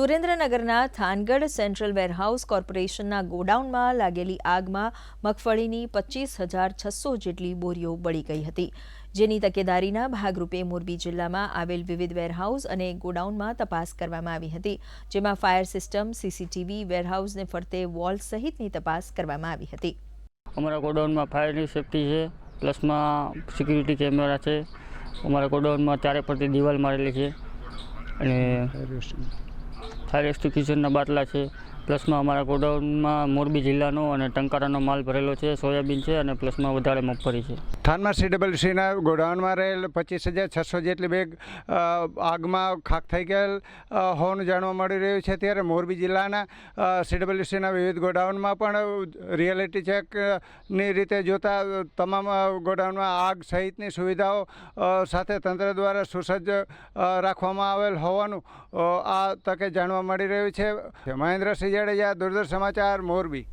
સુરેન્દ્રનગરના Thangadh central warehouse કોર્પોરેશનના ગોડાઉનમાં લાગેલી આગમાં મગફળીની પચીસ હજાર છસો જેટલી બોરીઓ બળી ગઈ હતી. જેની તકેદારીના ભાગરૂપે મોરબી જિલ્લામાં આવેલ વિવિધ વેરહાઉસ અને ગોડાઉનમાં તપાસ કરવામાં આવી હતી, જેમાં ફાયર સિસ્ટમ, સીસીટીવી, વેરહાઉસને ફરતે વોલ સહિતની તપાસ કરવામાં આવી હતી. અમારા ગોડાઉનમાં ફાયરની સેફટી છે, પ્લસમાં સિક્યુરિટી કેમેરા છે. અમારા ગોડાઉનમાં ચારે પરથી દિવાલ મારેલી છે અને ફાયર એક્સ્ટિંગ્વિશરના બાટલા છે. પ્લસમાં અમારા ગોડાઉનમાં મોરબી જિલ્લાનો અને ટંકારાનો માલ ભરેલો છે, સોયાબીન છે અને પ્લસમાં વધારે મગફળી છે. થાનમાં સીના ગોડાઉનમાં રહેલ પચીસ હજાર છસો જેટલી બેગ આગમાં ખાક થઈ ગયેલ હોવાનું જાણવા મળી રહ્યું છે ત્યારે મોરબી જિલ્લાના સીડબ્લ્યુસીના વિવિધ ગોડાઉનમાં પણ રિયાલિટી ચેકની રીતે જોતા તમામ ગોડાઉનમાં આગ સહિતની સુવિધાઓ સાથે તંત્ર દ્વારા સુસજ્જ રાખવામાં આવેલ હોવાનું આ તકે જાણવા મળી રહ્યું છે. મહેન્દ્રસિંહ જાડેજા, દૂરદર્શન સમાચાર, મોરબી.